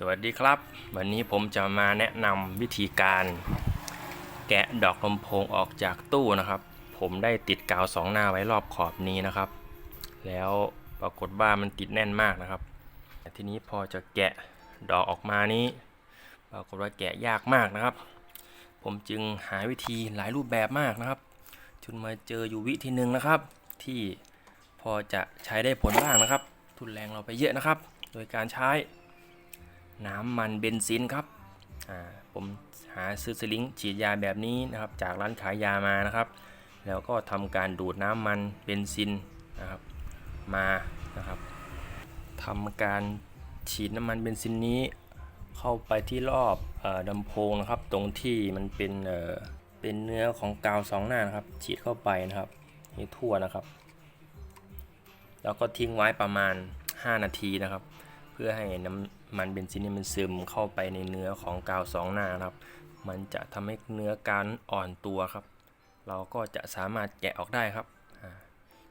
สวัสดีครับ วันนี้ผมจะมาแนะนำวิธีการ แกะดอกลำโพงออกจากตู้นะครับ ผมได้ติดกาวสองหน้าไว้รอบขอบนี้นะครับ แล้วปรากฏว่ามันติดแน่นมากนะครับ ทีนี้พอจะแกะดอกออกมานี้ ปรากฏว่าแกะยากมากนะครับ ผมจึงหาวิธีหลายรูปแบบมากนะครับจนมาเจออยู่วิธีหนึ่งนะครับ ที่พอจะใช้ได้ผลบ้างนะครับ ทุนแรงเราไปเยอะนะครับ โดยการใช้ น้ำมันเบนซินครับผมหาซื้อสลิงฉีดยาแบบนี้นะครับ จากร้านขายยามานะครับ แล้วก็ทำการดูดน้ำมันเบนซินนะครับมานะครับทำการฉีดน้ำมันเบนซินนี้ เข้าไปที่รอบอลำโพงนะครับ ตรงที่มันเป็นเออเป็นเนื้อของกาวสองหน้านะครับ ฉีดเข้าไปนะครับให้ทั่วนะครับ แล้วก็ทิ้งไว้ประมาณ 5 นาทีนะครับ เพื่อให้น้ำ มันเบนซินเนี่ยมันซึมเข้าไปในเนื้อของกาวสองหน้าครับ มันจะทำให้เนื้อกาวอ่อนตัวครับ เราก็จะสามารถแกะออกได้ครับ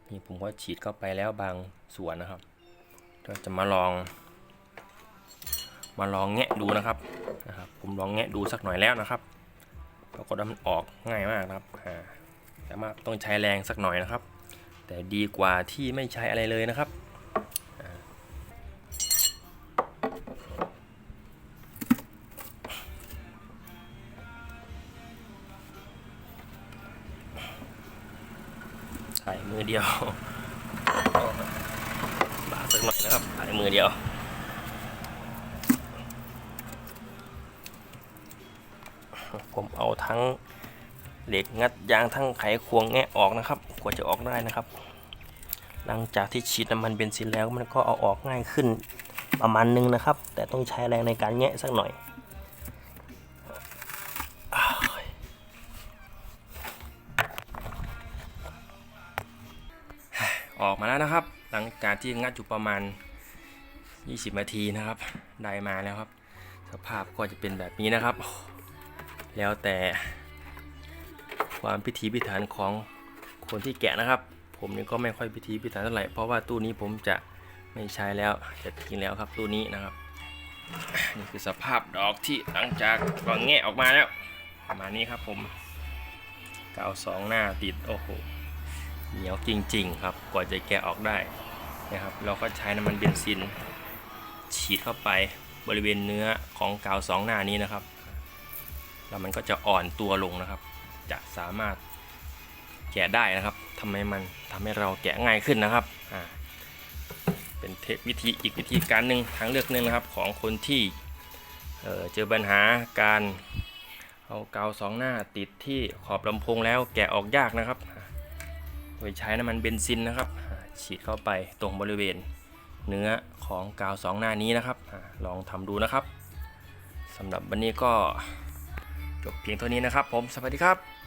นี่ผมก็ฉีดเข้าไปแล้วบางส่วนนะครับเราจะมาลอง มาลองแงะดูนะครับนะครับ ผมลองแงะดูสักหน่อยแล้วนะครับปรากฏว่ามันออกง่ายมากนะครับอ่าแต่ว่าต้องใช้แรงสักหน่อยนะครับ แต่ดีกว่าที่ไม่ใช้อะไรเลยนะครับ ถ่ายมือเดียวบาสักหน่อยนะครับถ่ายมือเดียวผมเอาทั้งเหล็กงัดยางทั้งไขควงแงะออกนะครับกว่าจะออกได้นะครับ หลังจากที่ฉีดน้ำมันเบนซินแล้วมันก็เอาออกง่ายขึ้นประมาณนึงนะครับ แต่ต้องใช้แรงในการแงะสักหน่อย ออกมาแล้วนะครับ หลังจากที่งัดอยู่ประมาณ 20 นาทีนะครับ ได้มาแล้วครับ สภาพก็จะเป็นแบบนี้นะครับ แล้วแต่ความพิธีพิถันของคนที่แกะนะครับ ผมนี่ก็ไม่ค่อยพิธีพิถันเท่าไหร่ เพราะว่าตู้นี้ผมจะไม่ใช้แล้ว จะทิ้งแล้วครับตู้นี้นะครับ นี่คือสภาพดอกที่หลังจากกองแงะออกมาแล้ว ประมาณนี้ครับผมกาวสองหน้าติด โอ้โห เหนียวจริง ๆ ครับ กว่าจะแกะออกได้นะครับ เราก็ใช้น้ำมันเบนซิน ฉีดเข้าไปบริเวณเนื้อของกาวสองหน้านี้นะครับ แล้วมันก็จะอ่อนตัวลงนะครับ จะสามารถแกะได้นะครับทำให้มันทำให้เราแกะง่ายขึ้นนะครับอ่าเป็นเทควิธีอีกวิธีการหนึ่งทางเลือกหนึ่งนะครับของคนที่เเจอปัญหาการเอากาวสองหน้าติดที่ขอบลำโพงแล้วแกะออกยากนะครับ โดยใช้น้ำมันเบนซินนะครับ ฉีดเข้าไปตรงบริเวณเนื้อของกาวสองหน้านี้นะครับอลองทำดูนะครับสำหรับวันนี้ก็จบเพียงเท่านี้นะครับ ผม สวัสดีครับ